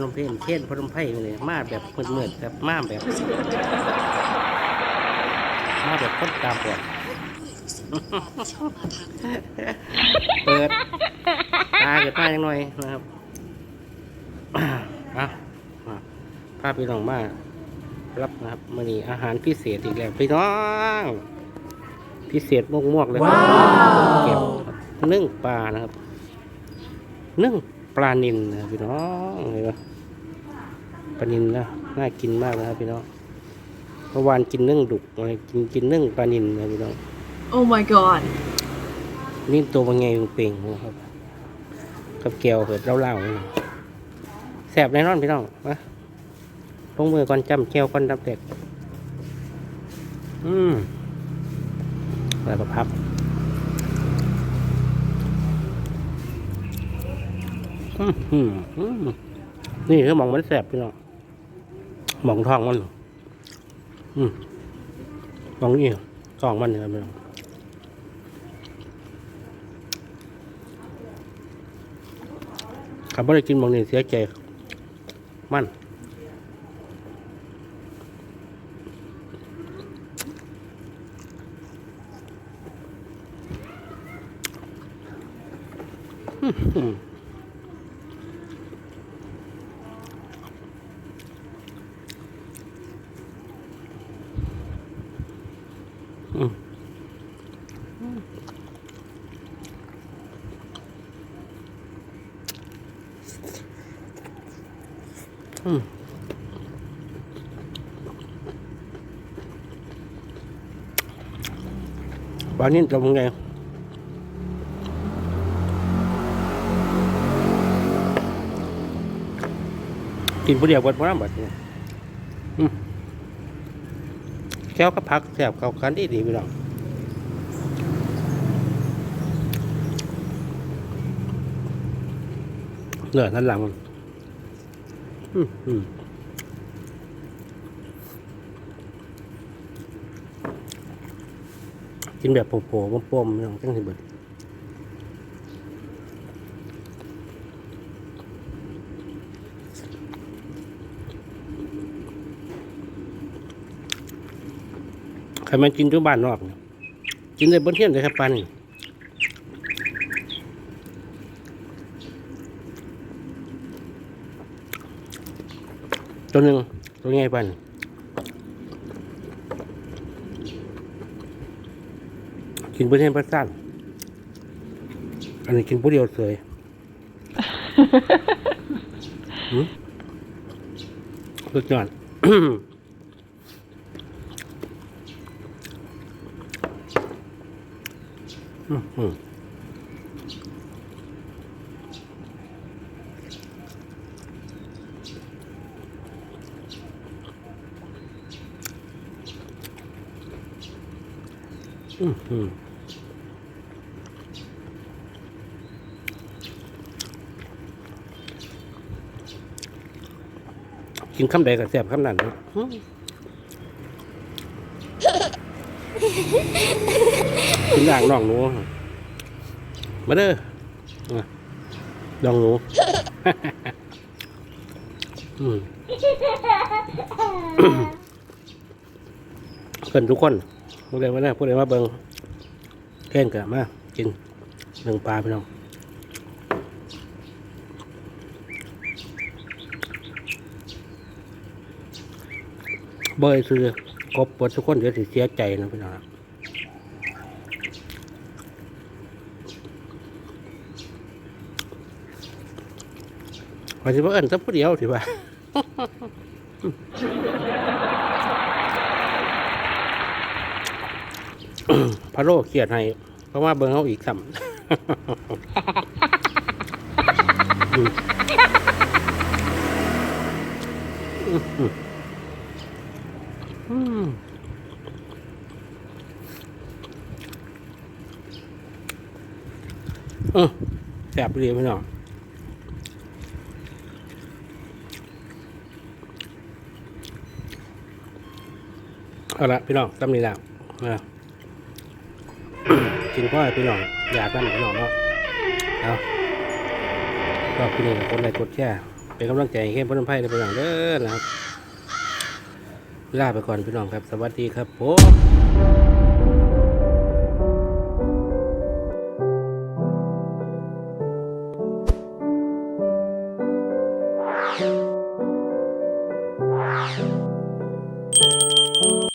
นมเพนเช่นพนมไพ่เลยมาแบบมืดๆแบบมาแบบ มาแบบคนตาบอดเปิดตาเกิดมาจังหน่อยนะครับอะมาพาพี่น้องมารับนะครับมื่อนี้อาหารพิเศษอีกแล้วพี่น้อง พิเศษมวกๆเลยครับเก็บครับนึ่งปลานะครับนึ่งปลานิลนะครับพี่น้องเห็นปะ ปลานิลนะน่ากินมากนะครับพี่น้องเมื่อวานกินนึ่งดุกอะไรกินกินนึ่งปลานิลนะพี่น้อง Oh my god นี่ตัวบางไงเป่งๆนะครับกับแก้วเผ็ดเล่าๆนี่แสบแน่นอนพี่น้องมาลงมือก่อนจำแก้วก่อนดับเด็ดอืมแล้วก็พับอืมอืมอืมนี่คือหมองมันแสบพี่น้องห มองทองมัน อืมหมองนี่ทองมันนะครับพี่น้องขับไม่ได้กินบางนี่เสียใจ มันอืม อืมบ้านนี้จะเป็นไงกินผู้เดียวบดบ่น้ำบัดเนี่ยอืม แก้วกับผักแสบเข้ากันดีดีพี่น้องเหลือนั่นหลังอืมอืมกินแบบโผล่ๆป้อมๆพี่น้องจังสิเบิด ใครมากินที่บ้านนอกเนี่ยกินได้บนเทียนเลยครับปลานี่ตัวหนึ่งตัวใหญ่ปานนี่กินบนเทียนปลาสั้นอันนี้กินผู้เดียวเสยหืมสุดยอด อืมอืมอืมอืมกินคำใดก็แซ่บคำนั้นเนาะอืม กินอย่างน้องหนู มาเด้ออะดองหนูอืมเกินทุกคนพวกเด็กมาเด้อพวกเด็กมาเบิงแข่งกันมากินหนึ่งปลาพี่น้องเบยคือกบปวดทุกคนเดี๋ยวสิเสียใจนะพี่น้อง ว่าสิว่าเอิ้นสักผู้เดียวสิว่าพระโลเครียดให้เพราะว่าเบิ่งเขาอีกซ้ำอืมอืมอืมแสบไปเลยพี่น้อง เอาละพี่น้องตั้มนี้แล้วนะกินพ่อพี่น้องอยากนั่นพี่น้องเนาะเอาก็พี่นี่คนใดกดแช่เป็นกำลังใจให้เข้มพ้นไพ่ในพี่น้องเด้อนะครับลาไปก่อนพี่น้องครับ สวัสดีครับผม